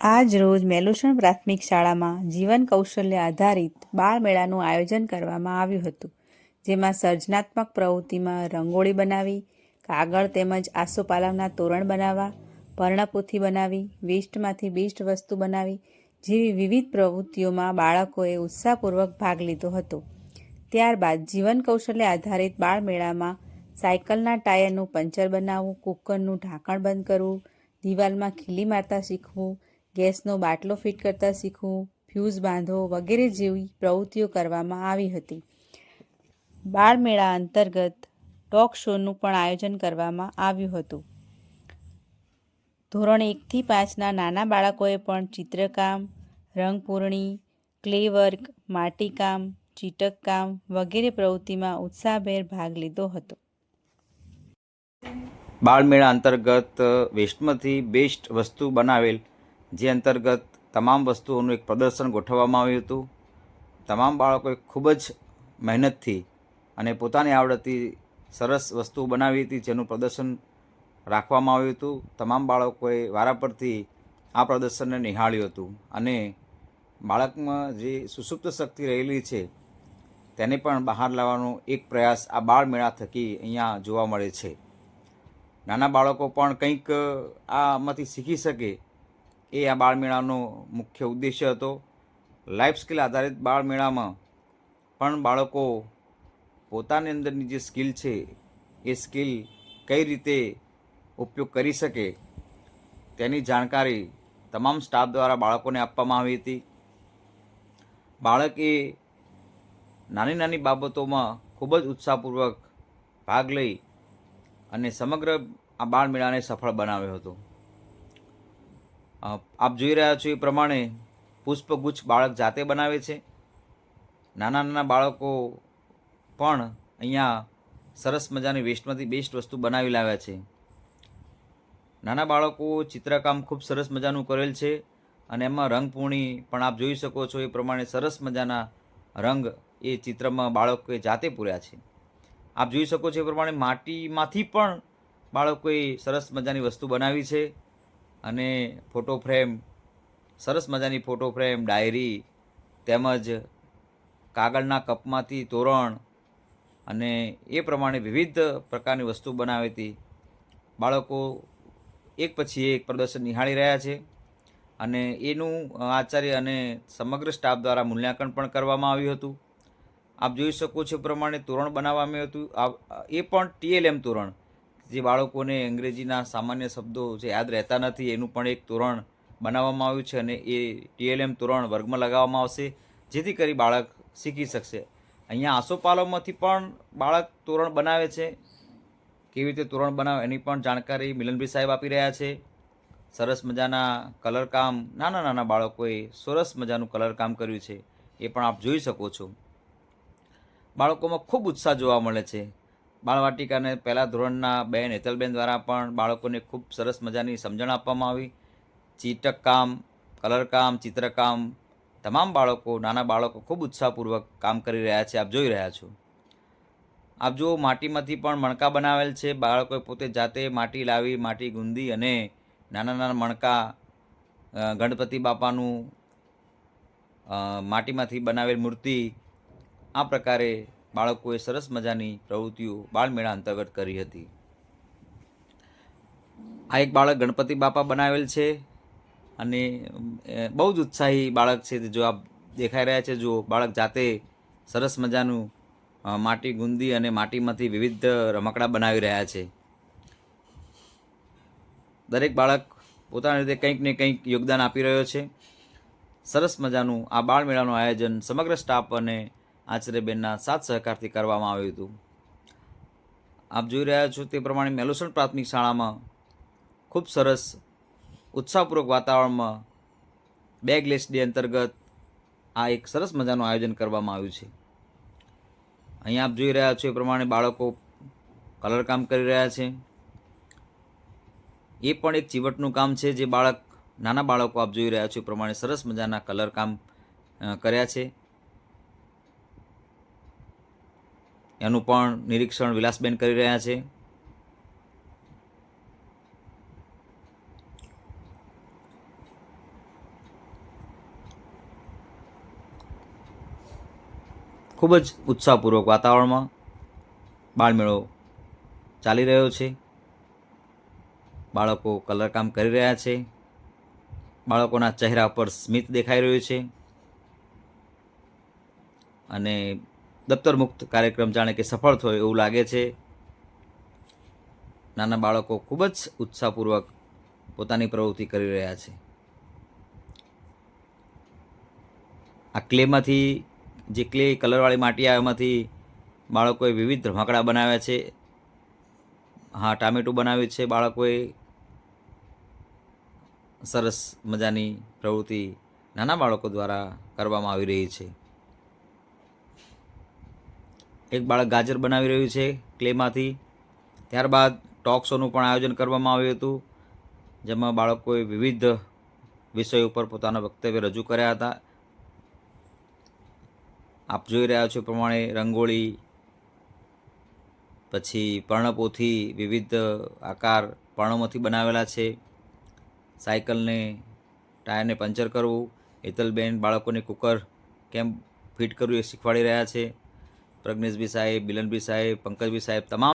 આજ રોજ મેલુસણ પ્રાથમિક શાળામાં જીવન કૌશલ્ય આધારિત બાળ મેળાનું આયોજન કરવામાં આવ્યું હતું, જેમાં સર્જનાત્મક પ્રવૃત્તિમાં રંગોળી બનાવી, કાગળ તેમજ આસોપાલવના તોરણ બનાવવા, પર્ણપોથી બનાવી વેસ્ટમાંથી બેસ્ટ વસ્તુ બનાવી જેવી વિવિધ પ્રવૃત્તિઓમાં બાળકોએ ઉત્સાહપૂર્વક ભાગ લીધો હતો. ત્યારબાદ જીવન કૌશલ્ય આધારિત બાળ મેળામાં સાયકલના ટાયરનું પંચર બનાવવું, કુકરનું ઢાંકણ બંધ કરવું, દિવાલમાં ખીલી મારતા શીખવું ગેસનો બાટલો ફિટ કરતા શીખવું ફ્યુઝ બાંધવો વગેરે જેવી પ્રવૃત્તિઓ કરવામાં આવી હતી. બાળમેળા અંતર્ગત ટોક શોનું પણ આયોજન કરવામાં આવ્યું હતું. ધોરણ એકથી પાંચના નાના બાળકોએ પણ ચિત્રકામ, રંગપૂરણી ક્લે વર્ક માટીકામ, ચીટકકામ વગેરે પ્રવૃત્તિમાં ઉત્સાહભેર ભાગ લીધો હતો. બાળમેળા અંતર્ગત વેસ્ટમાંથી બેસ્ટ વસ્તુ બનાવેલ જે અંતર્ગત તમામ વસ્તુઓનું એક પ્રદર્શન ગોઠવવામાં આવ્યું હતું. તમામ બાળકોએ ખૂબ જ મહેનતથી અને પોતાની આવડતથી સરસ વસ્તુ બનાવી હતી જેનું પ્રદર્શન રાખવામાં આવ્યું હતું. તમામ બાળકોએ વારાફરતી આ પ્રદર્શનને નિહાળ્યું હતું અને બાળકમાં જે સુસુપ્ત શક્તિ રહેલી છે તેને પણ બહાર લાવવાનો એક પ્રયાસ આ બાળમેળા થકી અહીંયા જોવા મળે છે. નાના બાળકો પણ કંઈક આમાંથી શીખી શકે એ આ બાળમેળાનો મુખ્ય ઉદ્દેશ્ય હતો. લાઈફ સ્કિલ આધારિત બાળમેળામાં પણ બાળકો પોતાની અંદરની જે સ્કિલ છે, એ સ્કિલ કઈ રીતે ઉપયોગ કરી શકે તેની જાણકારી તમામ સ્ટાફ દ્વારા બાળકોને આપવામાં આવી હતી. બાળકે નાની નાની બાબતોમાં ખૂબ જ ઉત્સાહપૂર્વક ભાગ લઈ અને સમગ્ર આ બાળમેળાને સફળ બનાવ્યો હતો. આપ જોઈ રહ્યા છો એ પ્રમાણે પુષ્પગુચ્છ બાળક જાતે બનાવે છે. નાના નાના બાળકો પણ અહીંયા સરસ મજાની વેસ્ટમાંથી બેસ્ટ વસ્તુ બનાવી લાવ્યા છે. નાના બાળકો ચિત્રકામ ખૂબ સરસ મજાનું કરેલ છે અને એમાં રંગપૂર્ણી પણ આપ જોઈ શકો છો એ પ્રમાણે સરસ મજાના રંગ એ ચિત્રમાં બાળકોએ જાતે પૂર્યા છે. આપ જોઈ શકો છો એ પ્રમાણે માટીમાંથી પણ બાળકોએ સરસ મજાની વસ્તુ બનાવી છે. અને ફોટો ફ્રેમ સરસ મજાની ફોટો ફ્રેમ ડાયરી તેમજ કાગળના કપમાંથી તોરણ અને એ પ્રમાણે વિવિધ પ્રકારની વસ્તુ બનાવી હતી. બાળકો એક પછી એક પ્રદર્શન નિહાળી રહ્યા છે અને એનું આચાર્ય અને સમગ્ર સ્ટાફ દ્વારા મૂલ્યાંકન પણ કરવામાં આવ્યું હતું. આપ જોઈ શકો છો પ્રમાણે તોરણ બનાવવામાં હતું. એ પણ ટીએલએમ તોરણ. જે બાળકોને અંગ્રેજીના સામાન્ય શબ્દો જે યાદ રહેતા નથી, એનું પણ એક તોરણ બનાવવામાં આવ્યું છે અને એ ટીએલએમ તોરણ વર્ગમાં લગાવવામાં આવશે, જેથી કરી બાળક શીખી શકશે. અહીંયા આસોપાલવમાંથી પણ બાળક તોરણ બનાવે છે. કેવી રીતે તોરણ બનાવે એની પણ જાણકારી મિલનભાઈ સાહેબ આપી રહ્યા છે. સરસ મજાના કલરકામ નાના નાના બાળકોએ સરસ મજાનું કલરકામ કર્યું છે. એ પણ આપ જોઈ શકો છો. બાળકોમાં ખૂબ ઉત્સાહ જોવા મળે છે. બાળવાટિકાને પહેલાં ધોરણના બહેન હેતલબેન દ્વારા પણ બાળકોને ખૂબ સરસ મજાની સમજણ આપવામાં આવી. ચીટકકામ કલરકામ, ચિત્રકામ, તમામ બાળકો, નાના બાળકો ખૂબ ઉત્સાહપૂર્વક કામ કરી રહ્યા છે. આપ જોઈ રહ્યા છો. આપ જુઓ, માટીમાંથી પણ મણકા બનાવેલ છે. બાળકોએ પોતે જાતે માટી લાવી, માટી ગુંદી અને નાના નાના મણકા ગણપતિ બાપાનું માટીમાંથી બનાવેલ મૂર્તિ આ પ્રકારે બાળકોએ સરસ મજાની પ્રવૃત્તિઓ બાળમેળા અંતર્ગત કરી હતી. આ એક બાળક ગણપતિ બાપા બનાવેલ છે અને બહુ જ ઉત્સાહી બાળક છે. જો આપ દેખાઈ રહ્યા છે જો બાળક જાતે સરસ મજાનું માટી ગુંદી અને માટીમાંથી વિવિધ રમકડા બનાવી રહ્યા છે. દરેક બાળક પોતાની રીતે કંઈક ને કંઈક યોગદાન આપી રહ્યો છે. સરસ મજાનું આ બાળમેળાનું આયોજન સમગ્ર સ્ટાફ અને આચાર્યબેનના સાથ સહકારથી કરવામાં આવ્યું હતું. આપ જોઈ રહ્યા છો તે પ્રમાણે મેલોસણ પ્રાથમિક શાળામાં ખૂબ સરસ, ઉત્સાહપૂર્વક વાતાવરણમાં બેગલેસ ડે અંતર્ગત આ એક સરસ મજાનું આયોજન કરવામાં આવ્યું છે. અહીંયા આપ જોઈ રહ્યા છો એ પ્રમાણે બાળકો કલરકામ કરી રહ્યા છે. એ પણ એક ચીવટનું કામ છે જે બાળક, નાના બાળકો આપ જોઈ રહ્યા છો એ પ્રમાણે સરસ મજાના કલર કામ કર્યા છે. એનું પણ નિરીક્ષણ વિલાસબેન કરી રહ્યા છે. ખૂબ જ ઉત્સાહપૂર્વક વાતાવરણમાં બાળમેળો ચાલી રહ્યો છે. બાળકો કલરકામ કરી રહ્યા છે. બાળકોના ચહેરા પર સ્મિત દેખાઈ રહ્યું છે. અને દફતર મુક્ત કાર્યક્રમ જાણે કે સફળ થયો એવું લાગે છે. નાના બાળકો ખૂબ જ ઉત્સાહપૂર્વક પોતાની પ્રવૃત્તિ કરી રહ્યા છે. આ ક્લેમાંથી, જે ક્લે કલરવાળી માટી એમાંથી બાળકોએ વિવિધ રમકડા બનાવ્યા છે. હા, ટામેટું બનાવ્યું છે બાળકોએ. સરસ મજાની પ્રવૃત્તિ નાના બાળકો દ્વારા કરવામાં આવી રહી છે. એક બાળક ગાજર બનાવી રહ્યું છે ક્લેમાંથી. ત્યારબાદ ટોક શોનું પણ આયોજન કરવામાં આવ્યું હતું, જેમાં બાળકોએ વિવિધ વિષય ઉપર પોતાના વક્તવ્ય રજૂ કર્યા હતા. આપ જોઈ રહ્યા છો પ્રમાણે રંગોળી, પછી પર્ણપોથી વિવિધ આકાર પર્ણોમાંથી બનાવેલા છે. સાયકલને, ટાયરને પંચર કરવું, હેતલબેન બાળકોને કુકર કેમ ફિટ કરવું એ શીખવાડી રહ્યા છે. પ્રજ્ઞેશભાઈ સાહેબ બિલનભાઈ સાહેબ પંકજભાઈ સાહેબ તમામ